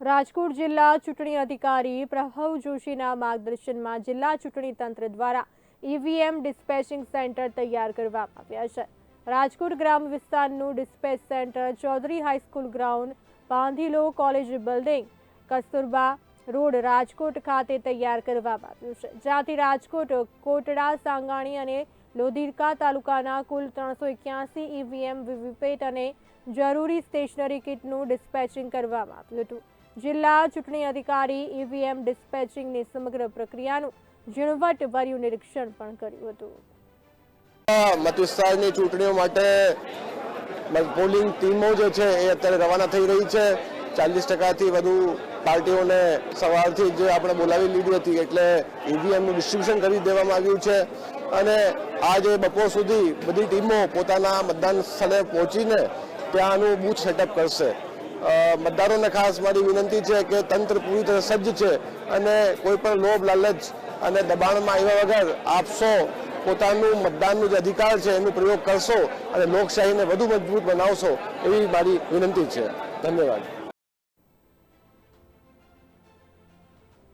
રાજકોટ જિલ્લા ચૂંટણી અધિકારી પ્રભવ જોશીના માર્ગદર્શનમાં જિલ્લા ચૂંટણી તંત્ર દ્વારા ઈવીએમ ડિસ્પેચિંગ સેન્ટર તૈયાર કરવામાં આવ્યા છે. રાજકોટ ગ્રામ વિસ્તારનું dispatch centre Chaudhary high school ground, બાંધીલો college building, Kasturba road Rajkot ખાતે તૈયાર કરવામાં આવ્યું છે. જ્યાંથી રાજકોટ, કોટડા, સાંગાણી અને લોધીરકા તાલુકાના કુલ ત્રણસો એક્યાસી ઈવીએમ વીવીપેટ અને જરૂરી સ્ટેશનરી કિટનું ડિસ્પેચિંગ કરવામાં આવ્યું હતું. જિલ્લા ચૂંટણી અધિકારી ઈવીએમ ડિસ્પેચિંગની સમગ્ર પ્રક્રિયાનું ઝીણવટભર્યું નિરીક્ષણ પણ કર્યું હતું. મતવિસ્તારની ચૂંટણીઓ માટે પોલિંગ ટીમો જે છે એ અત્યારે રવાના થઈ રહી છે. ચાલીસ ટકાથી વધુ પાર્ટીઓને સવારથી જે આપણે બોલાવી લીધી હતી એટલે ઈવીએમનું ડિસ્ટ્રીબ્યુશન કરી દેવામાં આવ્યું છે. અને આજે બપોર સુધી બધી ટીમો પોતાના મતદાન સ્થળે પહોંચીને ત્યાંનું બૂથ સેટઅપ કરશે. મતદારોને ખાસ મારી વિનંતી છે કે તંત્ર પૂરી તરહ સજ્જ છે અને કોઈ પણ લોભ, લાલચ અને દબાણમાં આવ્યા વગર આપશો પોતાનું મતદાનનું જે અધિકાર છે એનો પ્રયોગ કરશો અને લોકશાહીને વધુ મજબૂત બનાવશો એવી મારી વિનંતી છે. ધન્યવાદ.